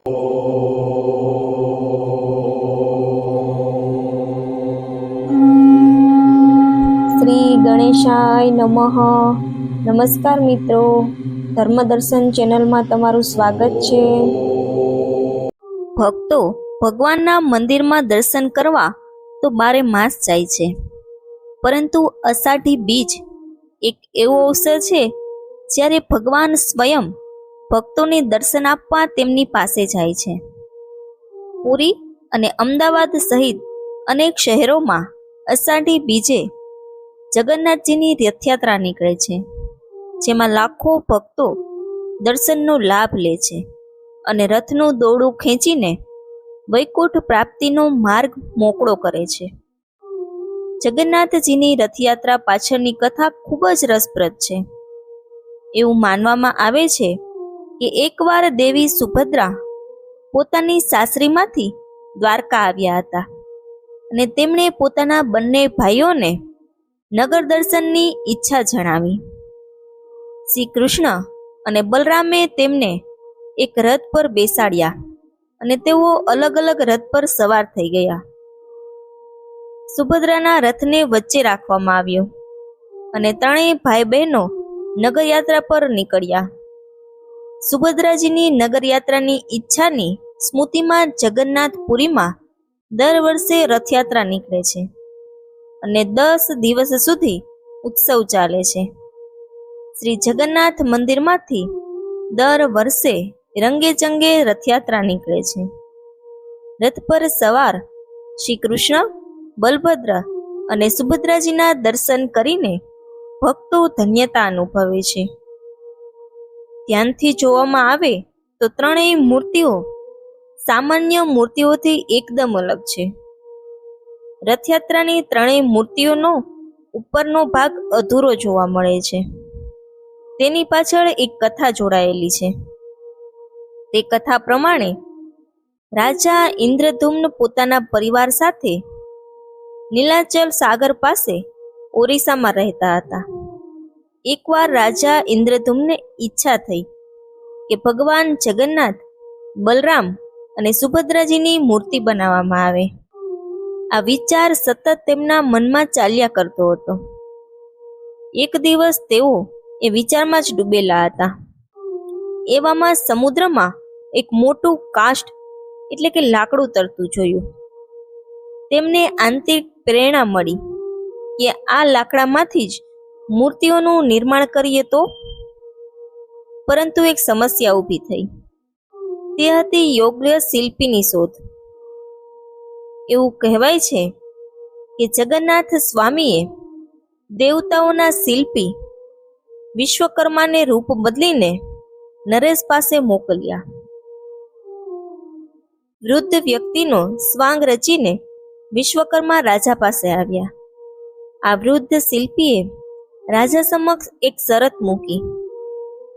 શ્રી ગણેશાય નમઃ. નમસ્કાર મિત્રો. ધર્મદર્શન ચેનલમાં તમારું સ્વાગત છે. ભક્તો ભગવાનના મંદિરમાં દર્શન કરવા તો બારે માસ જાય છે. પરંતુ અષાઢી બીજ એક એવો અવસર છે જ્યારે ભગવાન સ્વયં ભક્તોને દર્શન આપવા તેમની પાસે જાય છે. પુરી અને અમદાવાદ સહિત અનેક શહેરોમાં અષાઢી બીજે જગન્નાથજીની રથયાત્રા નીકળે છે, જેમાં લાખો ભક્તો દર્શનનો લાભ લે છે અને રથનું દોરડું ખેંચીને વૈકુંઠ પ્રાપ્તિનો માર્ગ મોકળો કરે છે. જગન્નાથજીની રથયાત્રા પાછળની કથા ખૂબ જ રસપ્રદ છે. એવું માનવામાં આવે છે કે એકવાર દેવી સુભદ્રા પોતાની સાસરીમાંથી દ્વારકા આવ્યા હતા અને તેમણે પોતાના બંને ભાઈઓને નગર દર્શનની ઈચ્છા જણાવી. શ્રી કૃષ્ણ અને બલરામે તેમને એક રથ પર બેસાડ્યા અને તેઓ અલગ અલગ રથ પર સવાર થઈ ગયા. સુભદ્રાના રથને વચ્ચે રાખવામાં આવ્યો અને ત્રણેય ભાઈ બહેનો નગરયાત્રા પર નીકળ્યા. સુભદ્રાજીની નગરયાત્રાની ઈચ્છાની સ્મૃતિમાં જગન્નાથપુરીમાં દર વર્ષે રથયાત્રા નીકળે છે અને દસ દિવસ સુધી ઉત્સવ ચાલે છે. શ્રી જગન્નાથ મંદિરમાંથી દર વર્ષે રંગે ચંગે રથયાત્રા નીકળે છે. રથ પર સવાર શ્રી કૃષ્ણ, બલભદ્ર અને સુભદ્રાજીના દર્શન કરીને ભક્તો ધન્યતા અનુભવે છે. ધ્યાનથી જોવામાં આવે તો ત્રણેય મૂર્તિઓ સામાન્ય મૂર્તિઓથી એકદમ અલગ છે. રથયાત્રાની ત્રણેય મૂર્તિઓનો ઉપરનો ભાગ અધૂરો જોવા મળે છે. તેની પાછળ એક કથા જોડાયેલી છે. તે કથા પ્રમાણે રાજા ઇન્દ્રધુમ્ન પોતાના પરિવાર સાથે નીલાચલ સાગર પાસે ઓરિસ્સામાં રહેતા હતા. એકવાર રાજા ઇન્દ્રધૂમને ઈચ્છા થઈ કે ભગવાન જગન્નાથ, બલરામ અને સુભદ્રાજીની મૂર્તિ બનાવવામાં આવે. આ વિચાર સતત તેમના મનમાં ચાલ્યા કરતો હતો. એક દિવસ તેઓ એ વિચારમાં જ ડૂબેલા હતા. એવામાં સમુદ્રમાં એક મોટું કાષ્ટ એટલે કે લાકડું તરતું જોયું. તેમને આંતરિક પ્રેરણા મળી કે આ લાકડામાંથી જ મૂર્તિઓનું નિર્માણ કરીએ તો? પરંતુ એક સમસ્યા ઊભી થઈ. તે હતી યોગ્ય શિલ્પીની શોધ. એવું કહેવાય છે કે જગન્નાથ સ્વામીએ દેવતાઓના શિલ્પી વિશ્વકર્માને રૂપ બદલીને નરેશ પાસે મોકલ્યા. વૃદ્ધ વ્યક્તિનો સ્વાંગ રચીને વિશ્વકર્મા રાજા પાસે આવ્યા. આ વૃદ્ધ શિલ્પીએ રાજા સમક્ષ એક શરત મૂકી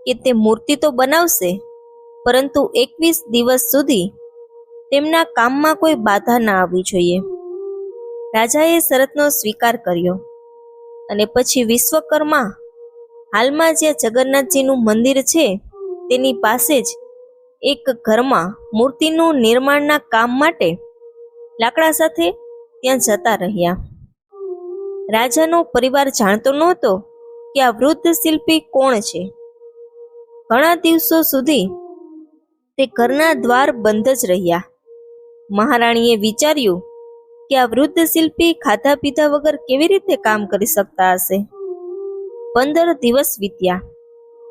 કે તે મૂર્તિ તો બનાવશે, પરંતુ એકવીસ દિવસ સુધી તેમના કામમાં કોઈ બાધા ના આવવી જોઈએ. રાજાએ શરતનો સ્વીકાર કર્યો અને પછી વિશ્વકર્મા હાલમાં જ્યાં જગન્નાથજીનું મંદિર છે, તેની પાસે જ એક ઘરમાં મૂર્તિનું નિર્માણના કામ માટે લાકડા સાથે ત્યાં જતા રહ્યા. રાજાનો પરિવાર જાણતો નહોતો કે આ વૃદ્ધ શિલ્પી કોણ છે. ઘણા દિવસો સુધી તે ઘરના દ્વાર બંધ જ રહ્યા. મહારાણીએ વિચાર્યું કે આ વૃદ્ધ શિલ્પી ખાધા પીધા વગર કેવી રીતે કામ કરી શકતા હશે. પંદર દિવસ વીત્યા.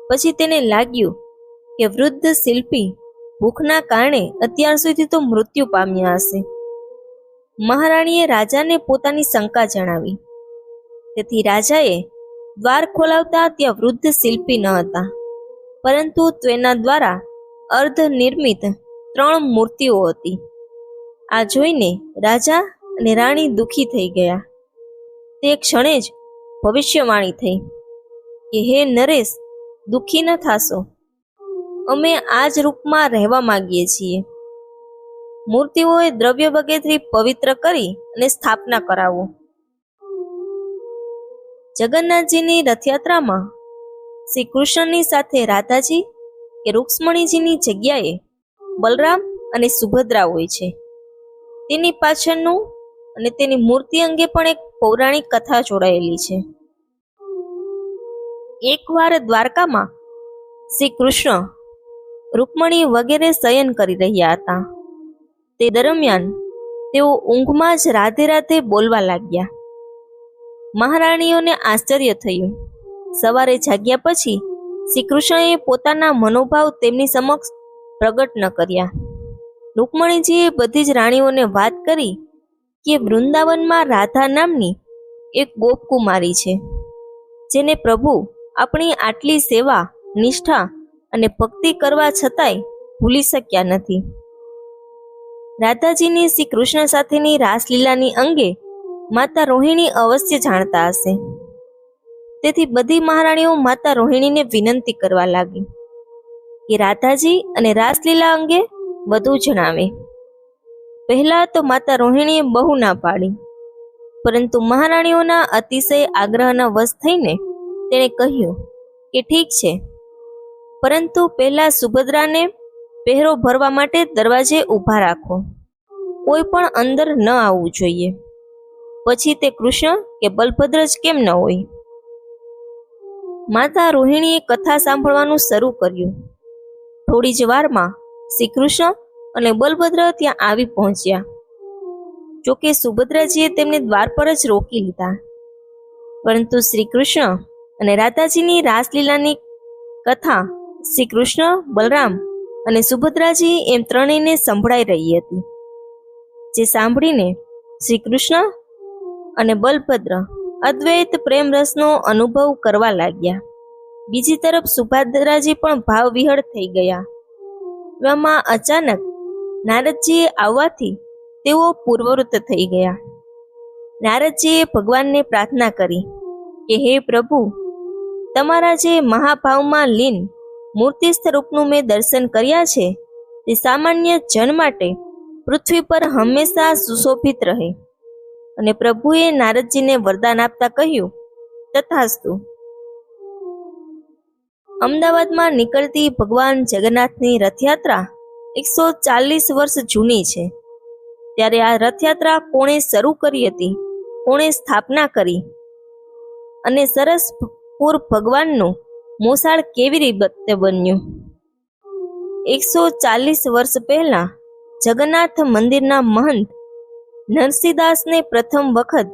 પછી તેને લાગ્યું કે વૃદ્ધ શિલ્પી ભૂખના કારણે અત્યાર સુધી તો મૃત્યુ પામ્યા હશે. મહારાણીએ રાજાને પોતાની શંકા જણાવી. તેથી રાજાએ દ્વાર ખોલાવતા ત્યાં વૃદ્ધ શિલ્પી ન હતા. પરંતુ તેના દ્વારા અર્ધ નિર્મિત ત્રણ મૂર્તિઓ હતી. આ જોઈને રાજા અને રાણી દુખી થઈ ગયા. તે ક્ષણે જ ભવિષ્યવાણી થઈ કે, હે નરેશ, દુઃખી ન થાશો. અમે આ જ રૂપમાં રહેવા માંગીએ છીએ. મૂર્તિઓએ દ્રવ્ય વગેરેથી પવિત્ર કરી અને સ્થાપના કરાવો. જગન્નાથજીની રથયાત્રામાં શ્રી કૃષ્ણની સાથે રાધાજી કે રૂક્ષ્મણીજીની જગ્યાએ બલરામ અને સુભદ્રા હોય છે. તેની પાછળનું અને તેની મૂર્તિ અંગે પણ એક પૌરાણિક કથા જોડાયેલી છે. એકવાર દ્વારકામાં શ્રી કૃષ્ણ રૂકમણી વગેરે શયન કરી રહ્યા હતા. તે દરમિયાન તેઓ ઊંઘમાં જ રાધે રાધે બોલવા લાગ્યા. મહારાણીઓને આશ્ચર્ય થયું. સવારે જાગ્યા પછી શ્રી કૃષ્ણએ પોતાના મનોભાવ તેમની સમક્ષ પ્રગટ ન કર્યા. રૂકમણીજીએ બધી જ રાણીઓને વાત કરી કે વૃંદાવનમાં રાધા નામની એક ગોપકુમારી છે, જેને પ્રભુ આપણી આટલી સેવા, નિષ્ઠા અને ભક્તિ કરવા છતાંય ભૂલી શક્યા નથી. રાધાજીની શ્રી કૃષ્ણ સાથેની રાસલીલાની અંગે માતા રોહિણી અવશ્ય જાણતા હશે. તેથી બધી મહારાણીઓ માતા રોહિણીને વિનંતી કરવા લાગી. કે રાધાજી અને રાસલીલા અંગે વધુ જણાવે. પહેલા તો માતા રોહિણીએ બહુ ના પાડી. પરંતુ મહારાણીઓના અતિશય આગ્રહના વશ થઈને તેણે કહ્યું કે ઠીક છે. પરંતુ પહેલા સુભદ્રાને પહેરો ભરવા માટે દરવાજે ઊભા રાખો. કોઈ પણ અંદર ન આવવું જોઈએ. પછી તે કૃષ્ણ કે બલભદ્ર જ કેમ ન હોય? માતા રોહિણીએ કથા સાંભળવાનું શરૂ કર્યું. થોડી જ વારમાં શ્રી કૃષ્ણ અને બલભદ્ર ત્યાં આવી પહોંચ્યા. જોકે સુભદ્રાજીએ તેમને દ્વાર પર જ રોકી લીધા. પરંતુ શ્રી કૃષ્ણ અને રાધાજીની રાસલીલાની કથા શ્રી કૃષ્ણ બલરામ અને સુભદ્રાજી એમ ત્રણેયને સંભળાઈ રહી હતી. જે સાંભળીને શ્રી કૃષ્ણ અને બલભદ્ર અદ્વૈત પ્રેમ રસનો અનુભવ કરવા લાગ્યા. બીજી તરફ સુભદ્રાજી પણ ભાવ વિહળ થઈ ગયા. એવામાં અચાનક નારદજીએ આવવાથી તેઓ પૂર્વવૃત્ત થઈ ગયા. નારદજીએ ભગવાનને પ્રાર્થના કરી કે, હે પ્રભુ, તમારા જે મહાભાવમાં લીન મૂર્તિ સ્વરૂપનું મેં દર્શન કર્યા છે, તે સામાન્ય જન માટે પૃથ્વી પર હંમેશા સુશોભિત રહે. અને પ્રભુએ નારદજીને વરદાન આપતા કહ્યું, તથાસ્તુ. અમદાવાદમાં નીકળતી ભગવાન જગન્નાથની રથયાત્રા એકસો ચાલીસ વર્ષ જૂની છે. ત્યારે આ રથયાત્રા કોણે શરૂ કરી હતી, કોણે સ્થાપના કરી અને સરસપુર ભગવાનનું મોસાળ કેવી રીતે બન્યું? એકસો ચાલીસ વર્ષ પહેલા જગન્નાથ મંદિરના મહંત નરસિંહદાસને પ્રથમ વખત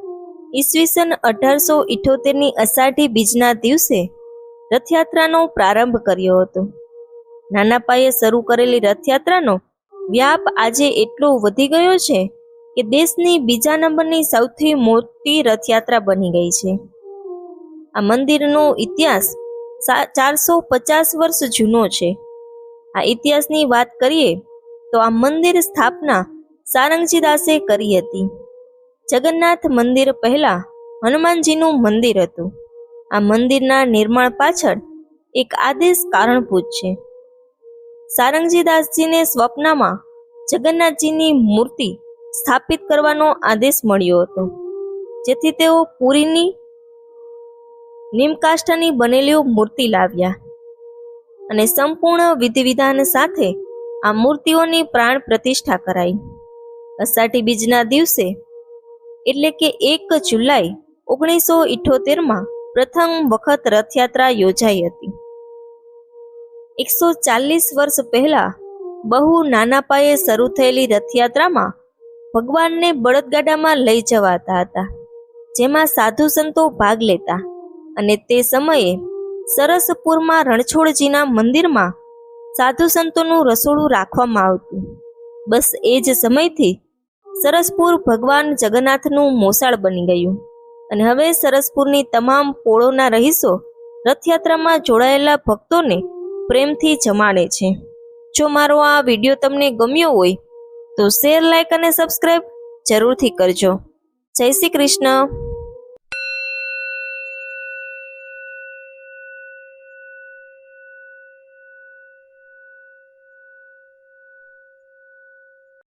ઈસવીસન અઢારસો ઇઠોતેરની અષાઢી બીજના દિવસે રથયાત્રાનો પ્રારંભ કર્યો હતો. નાના પાયે શરૂ કરેલી રથયાત્રાનો વ્યાપ આજે એટલો વધી ગયો છે કે દેશની બીજા નંબરની સૌથી મોટી રથયાત્રા બની ગઈ છે. આ મંદિરનો ઇતિહાસ ચારસો પચાસ વર્ષ જૂનો છે. આ ઇતિહાસની વાત કરીએ તો આ મંદિર સ્થાપના સારંગજી દાસે કરી હતી. જગન્નાથ મંદિર પહેલા હનુમાનજીનું મંદિર હતું. આ મંદિરના નિર્માણ પાછળ એક આદેશ કારણભૂત છે. સારંગજી દાસજીને સ્વપ્નમાં જગન્નાથજીની મૂર્તિ સ્થાપિત કરવાનો આદેશ મળ્યો હતો. જેથી તેઓ પુરીની નિમકાષ્ઠની બનેલી મૂર્તિ લાવ્યા અને સંપૂર્ણ વિધિવિધાન સાથે આ મૂર્તિઓની પ્રાણ પ્રતિષ્ઠા કરાઈ. અષાઢી બીજના દિવસે, એટલે કે એક જુલાઈ ઓગણીસો ઇઠોતેરમાં પ્રથમ વખત રથયાત્રા યોજાઈ હતી. એકસો ચાલીસ વર્ષ પહેલા બહુ નાના પાયે શરૂ થયેલી રથયાત્રામાં ભગવાનને બળદગાડામાં લઈ જવાતા હતા, જેમાં સાધુ સંતો ભાગ લેતા અને તે સમયે સરસપુરમાં રણછોડજીના મંદિરમાં સાધુ સંતોનું રસોડું રાખવામાં આવતું. બસ એ જ સમયથી સરસપુર ભગવાન જગન્નાથનું મોસાળ બની ગયું. અને હવે સરસપુરની તમામ પોળોના રહીશો રથયાત્રામાં જોડાયેલા ભક્તોને પ્રેમથી જમાડે છે. જો મારો આ વીડિયો તમને ગમ્યો હોય, તો શેર લાઈક અને સબસ્ક્રાઈબ જરૂરથી કરજો. જય શ્રી કૃષ્ણ.